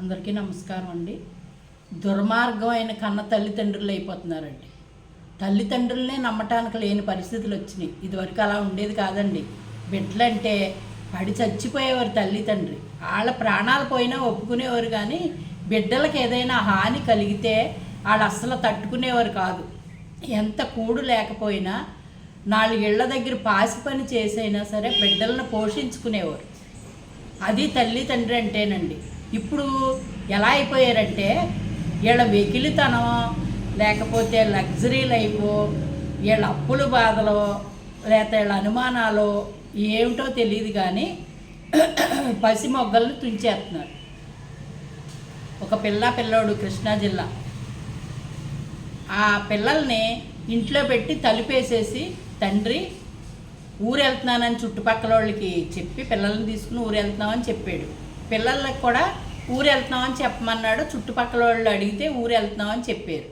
అందరికీ నమస్కారం అండి. దుర్మార్గమైన కన్న తల్లిదండ్రులు అయిపోతున్నారండి. తల్లిదండ్రులనే నమ్మటానికి లేని పరిస్థితులు వచ్చినాయి. ఇదివరకు అలా ఉండేది కాదండి. బిడ్డలంటే పడి చచ్చిపోయేవారు తల్లిదండ్రి. వాళ్ళ ప్రాణాలు పోయినా ఒప్పుకునేవారు కానీ బిడ్డలకు ఏదైనా హాని కలిగితే వాళ్ళు అస్సలు తట్టుకునేవారు కాదు. ఎంత కూడు లేకపోయినా నాలుగు ఇళ్ళ దగ్గర పాసి పని చేసైనా సరే బిడ్డలను పోషించుకునేవారు. అది తల్లిదండ్రి అంటేనండి. ఇప్పుడు ఎలా అయిపోయారంటే వీళ్ళ వెకిలితనం లేకపోతే లగ్జరీ లైఫ్ వీళ్ళ అప్పుల బాధలు లేకపోతే వీళ్ళ అనుమానాలు ఏమిటో తెలియదు కానీ పసి మొగ్గలను తుంచేస్తున్నారు. ఒక పిల్ల పిల్లోడు కృష్ణా జిల్లా. ఆ పిల్లల్ని ఇంట్లో పెట్టి తలుపేసేసి తండ్రి ఊరు వెళ్తున్నానని చుట్టుపక్కల వాళ్ళకి చెప్పి పిల్లల్ని తీసుకుని ఊరు వెళ్తున్నామని చెప్పాడు. పిల్లలకు కూడా ఊరు వెళ్తున్నామని చెప్పమన్నాడు. చుట్టుపక్కల వాళ్ళు అడిగితే ఊరు వెళ్తున్నామని చెప్పారు.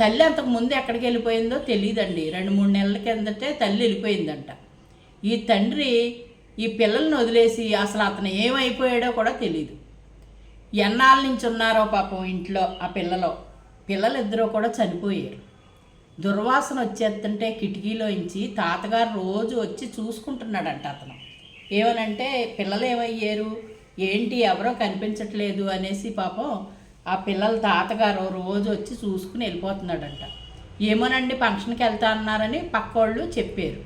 తల్లి అంతకు ముందు ఎక్కడికి వెళ్ళిపోయిందో తెలియదండి రెండు మూడు నెలల కిందటే తల్లి వెళ్ళిపోయిందంట. ఈ తండ్రి ఈ పిల్లల్ని వదిలేసి అసలు అతను ఏమైపోయాడో కూడా తెలియదు ఎన్నాళ్ళ నుంచి ఉన్నారో పాపం ఇంట్లో ఆ పిల్లలో పిల్లలు. పిల్లలిద్దరూ కూడా చనిపోయారు. దుర్వాసన వచ్చేస్తుంటే కిటికీలోంచి తాతగారు రోజు వచ్చి చూసుకుంటున్నాడంట అతను. ఏమనంటే పిల్లలు ఏమయ్యారు? ఏంటి ఎవరో కనిపించట్లేదు అనేసి పాపం ఆ పిల్లల తాతగారు రోజు వచ్చి చూసుకుని వెళ్ళిపోతున్నాడంట. ఏమోనండి ఫంక్షన్కి వెళ్తా అన్నారని పక్కోళ్ళు చెప్పారు.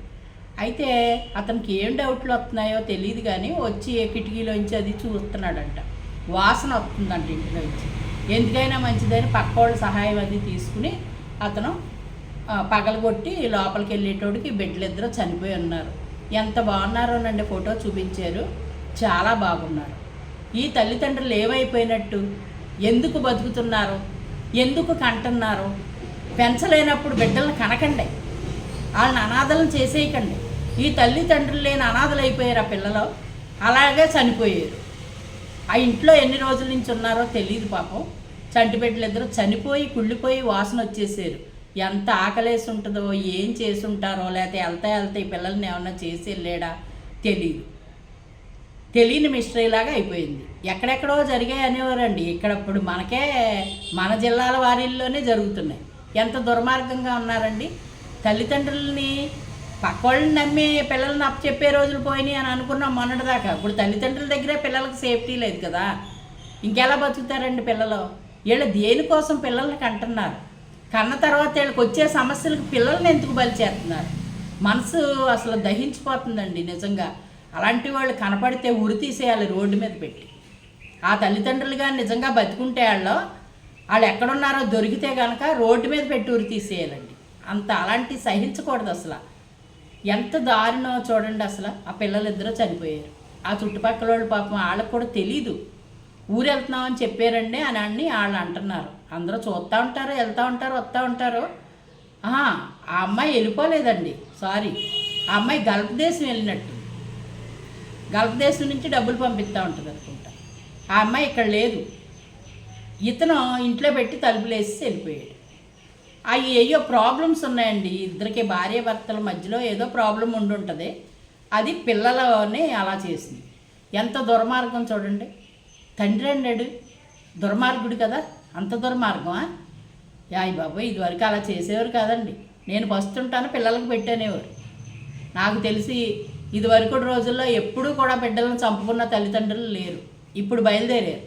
అయితే అతనికి ఏం డౌట్లు వస్తున్నాయో తెలియదు కానీ వచ్చి కిటికీలోంచి అది చూస్తున్నాడంట. వాసన వస్తుందంట ఇంటిలోంచి. ఎందుకైనా మంచిదని పక్కోళ్ళ సహాయం అది తీసుకుని అతను పగలగొట్టి లోపలికి వెళ్ళేటోడికి బిడ్డలు ఇద్దరు చనిపోయి ఉన్నారు. ఎంత బాగున్నారోనండి ఫోటో చూపించారు. చాలా బాగున్నారు. ఈ తల్లిదండ్రులు ఏమైపోయినట్టు? ఎందుకు బతుకుతున్నారు? ఎందుకు కంటున్నారు? పెంచలేనప్పుడు బిడ్డలను కనకండి. వాళ్ళని అనాథలను చేసేయకండి. ఈ తల్లిదండ్రులు లేని అనాథలు అయిపోయారు ఆ పిల్లలు? అలాగే చనిపోయారు. ఆ ఇంట్లో ఎన్ని రోజుల నుంచి ఉన్నారో తెలియదు పాపం. చంటి బిడ్డలు ఇద్దరు చనిపోయి కుళ్ళిపోయి వాసన వచ్చేసారు. ఎంత ఆకలేసి ఉంటుందో ఏం చేసి ఉంటారో లేకపోతే వెళ్తా వెళ్తా ఈ పిల్లల్ని ఏమన్నా చేసి వెళ్ళాడా? తెలియదు తెలియని మిస్టరీ లాగా అయిపోయింది. ఎక్కడెక్కడో జరిగాయి అనేవారండి. ఇక్కడ ఇప్పుడు మనకే మన జిల్లాల వారిల్లోనే జరుగుతున్నాయి. ఎంత దుర్మార్గంగా ఉన్నారండి. తల్లిదండ్రులని పక్కోళ్ళని నమ్మి పిల్లల్ని అప్పు చెప్పే రోజులు పోయినాయి అని అనుకున్నాం మొన్నటిదాకా. ఇప్పుడు తల్లిదండ్రుల దగ్గరే పిల్లలకు సేఫ్టీ లేదు కదా. ఇంకెలా బతుకుతారండి పిల్లలు? వీళ్ళు దేనికోసం పిల్లల్ని కంటున్నారు? కన్న తర్వాత వీళ్ళకి వచ్చే సమస్యలకు పిల్లల్ని ఎందుకు బలి చేస్తున్నారు? మనసు అసలు దహించిపోతుందండి నిజంగా. అలాంటి వాళ్ళు కనపడితే ఉరి తీసేయాలి రోడ్డు మీద పెట్టి. ఆ తల్లిదండ్రులుగా నిజంగా బతుకుంటే వాళ్ళు వాళ్ళు ఎక్కడున్నారో దొరికితే కనుక రోడ్డు మీద పెట్టి ఉరి తీసేయాలండి. అంత అలాంటి సహించకూడదు అసలు. ఎంత దారుణో చూడండి అసలు. ఆ పిల్లలిద్దరూ చనిపోయారు. ఆ చుట్టుపక్కల వాళ్ళు పాపం వాళ్ళకి కూడా తెలీదు. ఊరు వెళ్తున్నామని చెప్పారండి అని అన్ని వాళ్ళు అంటున్నారు. అందరూ చూస్తూ ఉంటారు వెళ్తూ ఉంటారు వస్తూ ఉంటారు. ఆహా, ఆ అమ్మాయి వెళ్ళిపోలేదండి. సారీ. ఆ అమ్మాయి గల్ఫ్ దేశం వెళ్ళినట్టు. గల్ఫ్ దేశం నుంచి డబ్బులు పంపిస్తూ ఉంటుంది అనుకుంటా. ఆ అమ్మాయి ఇక్కడ లేదు. ఇతను ఇంట్లో పెట్టి తలుపులేసి వెళ్ళిపోయాడు. అవి ఏయో ప్రాబ్లమ్స్ ఉన్నాయండి. ఇద్దరికి భార్య భర్తల మధ్యలో ఏదో ప్రాబ్లం ఉండి ఉంటుంది. అది పిల్లలని అలా చేసింది. ఎంత దుర్మార్గం చూడండి. తండ్రి అన్నాడు దుర్మార్గుడు కదా అంత దుర్మార్గమా? యాయ్ బాబోయ్ ఇదివరకు అలా చేసేవారు కాదండి. నేను వస్తుంటాను పిల్లలకు పెట్టానేవారు. నాకు తెలిసి ఇదివరకు రోజుల్లో ఎప్పుడూ కూడా బిడ్డలను చంపుకున్న తల్లిదండ్రులు లేరు. ఇప్పుడు బయలుదేరారు.